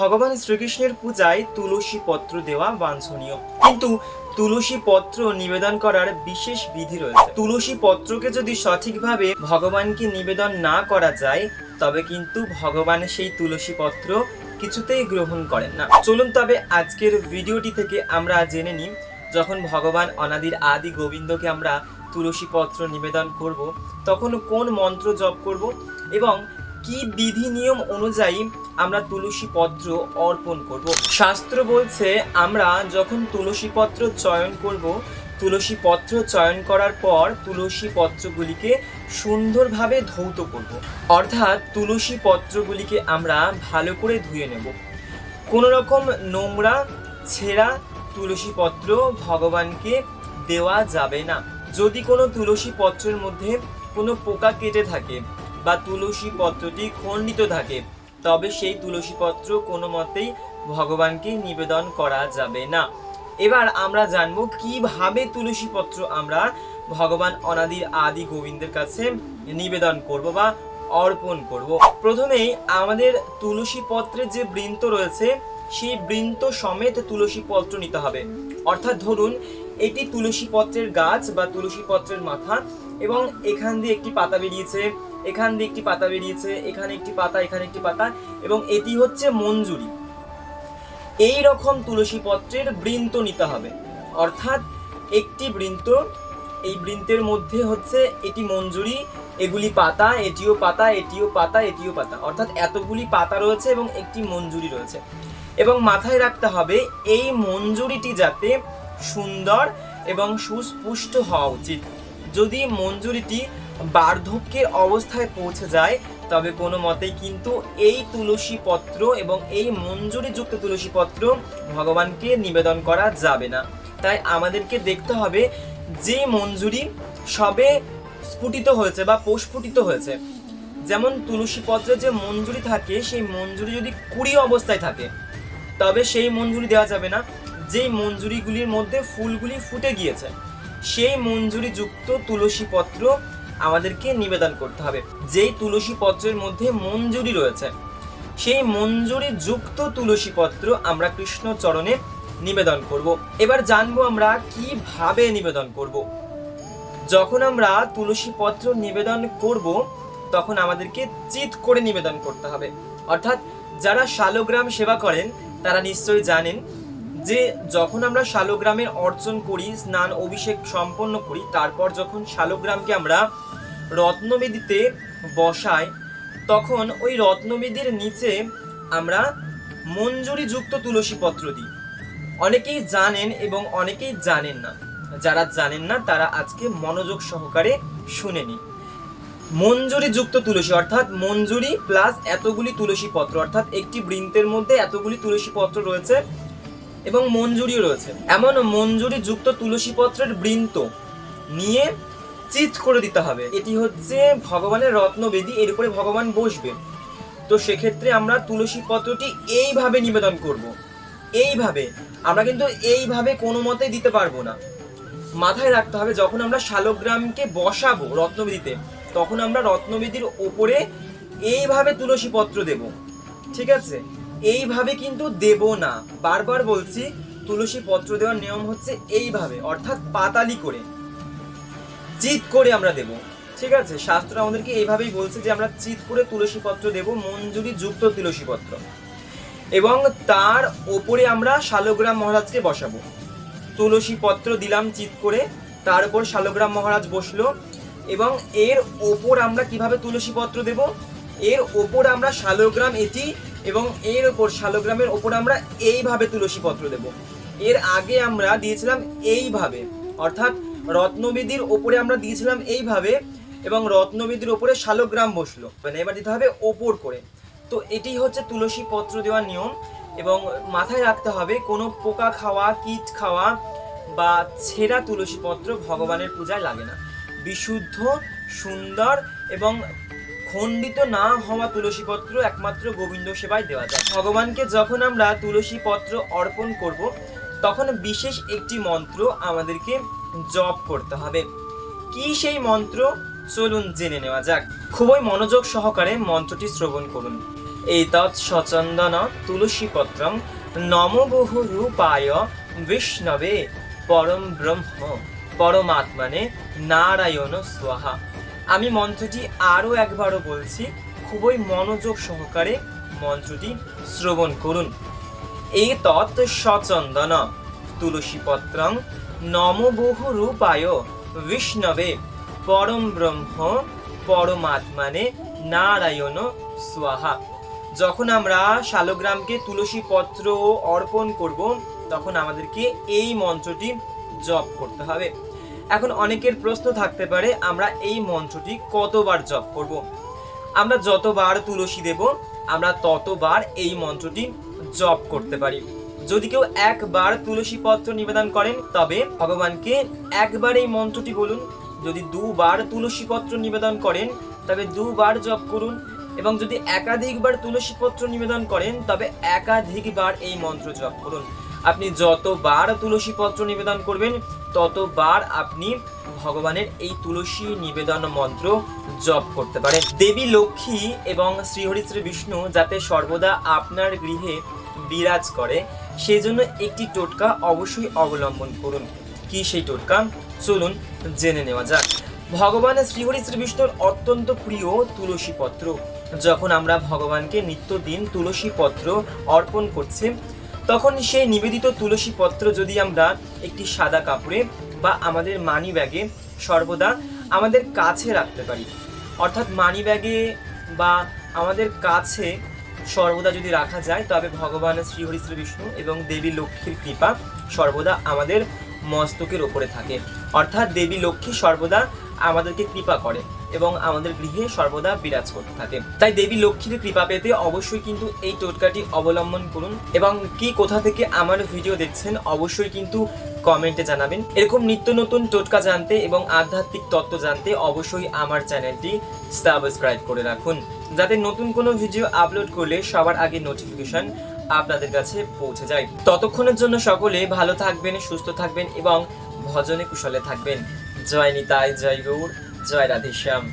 ভগবান শ্রীকৃষ্ণের পূজায় তুলসী পত্র দেওয়া বাঞ্ছনীয়। কিন্তু তুলসী পত্র নিবেদন করার বিশেষ বিধি রয়েছে। তুলসী পত্রকে যদি সঠিকভাবে ভগবানকে নিবেদন না করা যায়, তবে কিন্তু ভগবান সেই তুলসী পত্র কিছুতেই গ্রহণ করেন না। চলুন তবে আজকের ভিডিওটি থেকে আমরা জেনে নিই, যখন ভগবান অনাদির আদি গোবিন্দকে আমরা তুলসী পত্র নিবেদন করব, তখন কোন মন্ত্র জপ করব এবং কি বিধি নিয়ম অনুযায়ী আমরা তুলসী পত্র অর্পণ করব? শাস্ত্র বলছে, আমরা যখন তুলসী পত্র চয়ন করব, তুলসী পত্র চয়ন করার পর তুলসী পত্রগুলিকে সুন্দরভাবে ধৌত করব। অর্থাৎ তুলসী পত্রগুলিকে আমরা ভালো করে ধুয়ে নেব। কোনো রকম নোংরা, ছেঁড়া তুলসী পত্র ভগবানকে দেওয়া যাবে না। যদি কোনো তুলসী পত্রের মধ্যে কোনো পোকা কেটে থাকে বা তুলসী পত্রটি খণ্ডিত থাকে, তবে সেই তুলসী পত্র কোনো মতেই ভগবানকে নিবেদন করা যাবে না। এবার আমরা জানব কীভাবে তুলসী পত্র আমরা ভগবান অনাদির আদি গোবিন্দের কাছে নিবেদন করব বা অর্পণ করব। প্রথমেই আমাদের তুলসী পত্রের যে বৃন্ত রয়েছে, সেই বৃন্ত সমেত তুলসী পত্র নিতে হবে। অর্থাৎ ধরুন, এটি তুলসী পত্রের গাছ বা তুলসী পত্রের মাথা এবং এখান দিয়ে একটি পাতা বেরিয়েছে, এখান দিয়ে একটি পাতা বেরিয়েছে, এখানে একটি পাতা, এখানে একটি পাতা এবং এটি হচ্ছে মঞ্জুরি। এই রকম তুলসী পত্রের বৃন্ত নিতে হবে। অর্থাৎ একটি বৃন্ত, এই বৃন্তের মধ্যে হচ্ছে এটি মঞ্জুরি, এগুলি পাতা, এটিও পাতা এটিও পাতা এটিও পাতা। অর্থাৎ এতগুলি পাতা রয়েছে এবং একটি মঞ্জুরি রয়েছে। এবং মাথায় রাখতে হবে, এই মঞ্জুরিটি যাতে সুন্দর এবং সুস্পুষ্ট হওয়া উচিত। যদি মঞ্জুরিটি বার্ধক্যের অবস্থায় পৌঁছে যায়, তবে কোনো মতেই কিন্তু এই তুলসী পত্র এবং এই মঞ্জুরিযুক্ত তুলসী পত্র ভগবানকে নিবেদন করা যাবে না। তাই আমাদেরকে দেখতে হবে যে মঞ্জুরি সবে স্ফুটিত হয়েছে বা প্রস্ফুটিত হয়েছে। যেমন তুলসী পত্রে যে মঞ্জুরি থাকে, সেই মঞ্জুরি যদি কুড়ি অবস্থায় থাকে, তবে সেই মঞ্জুরি দেওয়া যাবে না। যেই মঞ্জুরিগুলির মধ্যে ফুলগুলি ফুটে গিয়েছে সেই মঞ্জুরি যুক্ত তুলসী পত্র আমাদেরকে নিবেদন করতে হবে। যেই তুলসী পত্রের মধ্যে মঞ্জুরি রয়েছে, সেই মঞ্জুরি যুক্ত তুলসী পত্র আমরা কৃষ্ণ চরণে নিবেদন করব। এবার জানব আমরা কীভাবে নিবেদন করব। যখন আমরা তুলসী পত্র নিবেদন করব, তখন আমাদেরকে চিত করে নিবেদন করতে হবে। অর্থাৎ যারা শালগ্রাম সেবা করেন, তারা নিশ্চয়ই জানেন যে যখন আমরা শালগ্রামের অর্চন করি, স্নান, অভিষেক সম্পন্ন করি, তারপর যখন শালগ্রামকে আমরা রত্নবেদিতে বসাই, তখন ওই রত্নবেদির নিচে আমরা মঞ্জুরিযুক্ত তুলসী পত্র দিই। অনেকেই জানেন এবং অনেকেই জানেন না। যারা জানেন না, তারা আজকে মনোযোগ সহকারে শুনে নিন। মঞ্জুরি যুক্ত তুলসী, অর্থাৎ মঞ্জুরি প্লাস এতগুলি তুলসী পত্র, অর্থাৎ একটি বৃন্তের মধ্যে এতগুলি তুলসী পত্র রয়েছে এবং মঞ্জুরিও রয়েছে। এমন মঞ্জুরি যুক্ত তুলসী পত্রের বৃন্ত নিয়ে চিত করে দিতে হবে। এটি হচ্ছে ভগবানের রত্নবেদী, এর উপরে ভগবান বসবে। তো সেক্ষেত্রে আমরা তুলসী পত্রটি এইভাবে নিবেদন করব। এইভাবে। আমরা কিন্তু এইভাবে কোনো মতেই দিতে পারব না। মাথায় রাখতে হবে, যখন আমরা শালগ্রামকে বসাবো রত্নবেদিতে, তখন আমরা রত্নবেদির ওপরে এইভাবে তুলসী পত্র দেব। ঠিক আছে? এইভাবে কিন্তু দেব না। বারবার বলছি, তুলসী পত্র দেওয়ার নিয়ম হচ্ছে এইভাবে, অর্থাৎ পাতালি করে। চিত করে আমরা দেব, ঠিক আছে? শাস্ত্র আমাদেরকে এইভাবেই বলছে যে আমরা চিত করে তুলসী পত্র দেব মঞ্জুরি যুক্ত তুলসী পত্র। এবং তার ওপরে আমরা শালগ্রাম মহারাজকে বসাবো। তুলসী পত্র দিলাম চিত করে, তার উপর শালগ্রাম মহারাজ বসল। এবং এর ওপর আমরা কীভাবে তুলসী পত্র দেব? এর ওপর আমরা শালগ্রাম এটি এবং এর ওপর শালগ্রামের ওপর আমরা এইভাবে তুলসী পত্র দেব। এর আগে আমরা দিয়েছিলাম এইভাবে, অর্থাৎ রত্নবেদির ওপরে আমরা দিয়েছিলাম এইভাবে এবং রত্নবেদির ওপরে শালগ্রাম বসল। মানে এবার দিতে হবে ওপর করে। তো এটি হচ্ছে তুলসী পত্র দেওয়ার নিয়ম এবং মাথায় রাখতে হবে কোনো পোকা খাওয়া, কীট খাওয়া বা ছেঁড়া তুলসী পত্র ভগবানের পূজায় লাগে না। বিশুদ্ধ, সুন্দর এবং খণ্ডিত না হওয়া তুলসীপত্র একমাত্র গোবিন্দ সেবায় দেওয়া যায়। ভগবানকে যখন আমরা তুলসীপত্র অর্পণ করব, তখন বিশেষ একটি মন্ত্র আমাদেরকে জপ করতে হবে। কি সেই মন্ত্র? চলুন জেনে নেওয়া যাক। খুবই মনোযোগ সহকারে মন্ত্রটি শ্রবণ করুন। এই তৎসচন্দন তুলসীপত্রং নমবহু রূপায় বিষ্ণবে পরম ব্রহ্ম পরমাত্মানে নারায়ণ স্বাহা। আমি মন্ত্রটি আরও একবারও বলছি, খুবই মনোযোগ সহকারে মন্ত্রটি শ্রবণ করুন। এই তৎ সচন্দন, তুলসীপত্রং নমবহুরূপায় বিষ্ণবে, পরম ব্রহ্ম, পরমাত্মানে নারায়ণ স্বাহা। যখন আমরা শালগ্রামকে তুলসী পত্র অর্পণ করব, তখন আমাদেরকে এই মন্ত্রটি জপ করতে হবে। এখন অনেকের প্রশ্ন থাকতে পারে, আমরা এই মন্ত্রটি কতবার জপ করব? আমরা যতবার তুলসী দেব, আমরা ততবার এই মন্ত্রটি জপ করতে পারি। যদি কেউ একবার তুলসী পত্র নিবেদন করেন, তবে ভগবানকে একবার এই মন্ত্রটি বলুন। যদি দুবার তুলসী পত্র নিবেদন করেন, তবে দুবার জপ করুন। এবং যদি একাধিকবার তুলসী পত্র নিবেদন করেন, তবে একাধিকবার এই মন্ত্র জপ করুন। আপনি যতবার তুলসী পত্র নিবেদন করবেন, ততবার আপনি ভগবানের এই তুলসী নিবেদন মন্ত্র জপ করতে পারেন। দেবী লক্ষ্মী এবং শ্রীহরি শ্রী বিষ্ণু যাতে সর্বদা আপনার গৃহে বিরাজ করে, সেই জন্য একটি টোটকা অবশ্যই অবলম্বন করুন। কি সেই টোটকা? চলুন জেনে নেওয়া যাক। ভগবান শ্রীহরি শ্রী বিষ্ণুর অত্যন্ত প্রিয় তুলসী পত্র। যখন আমরা ভগবানকে নিত্যদিন তুলসী পত্র অর্পণ করছি তখন সেই নিবেদিত তুলসী পত্র যদি আমরা একটি সাদা কাপড়ে বা আমাদের মানি ব্যাগে সর্বদা আমাদের কাছে রাখতে পারি। অর্থাৎ মানি ব্যাগে বা আমাদের কাছে সর্বদা যদি রাখা যায়, তবে ভগবান শ্রীহরি শ্রী বিষ্ণু এবং দেবী লক্ষ্মীর কৃপা সর্বদা আমাদের মস্তকের ওপরে থাকে। অর্থাৎ দেবী লক্ষ্মী সর্বদা আমাদেরকে কৃপা করে। এবং আমাদের গৃহে সর্বদা বিরাজ করতে থাকে। তাই দেবী লক্ষ্মীর কৃপা পেতে অবশ্যই কিন্তু এই টোটকাটি অবলম্বন করুন এবং কি কোথা থেকে আমার ভিডিও দেখছেন অবশ্যই কিন্তু কমেন্টে জানাবেন। এরকম নিত্য নতুন টোটকা জানতে এবং আধ্যাত্মিক তত্ত্ব জানতে অবশ্যই আমার চ্যানেলটি সাবস্ক্রাইব করে রাখুন। যাতে নতুন কোনো ভিডিও আপলোড করলে সবার আগে নোটিফিকেশন আপনাদের কাছে পৌঁছে যায়। ততক্ষণের জন্য সকলে ভালো থাকবেন, সুস্থ থাকবেন এবং ভজনে কুশলে থাকবেন। জয় নিতাই, জয় গৌর। জয় রাধেশ্যাম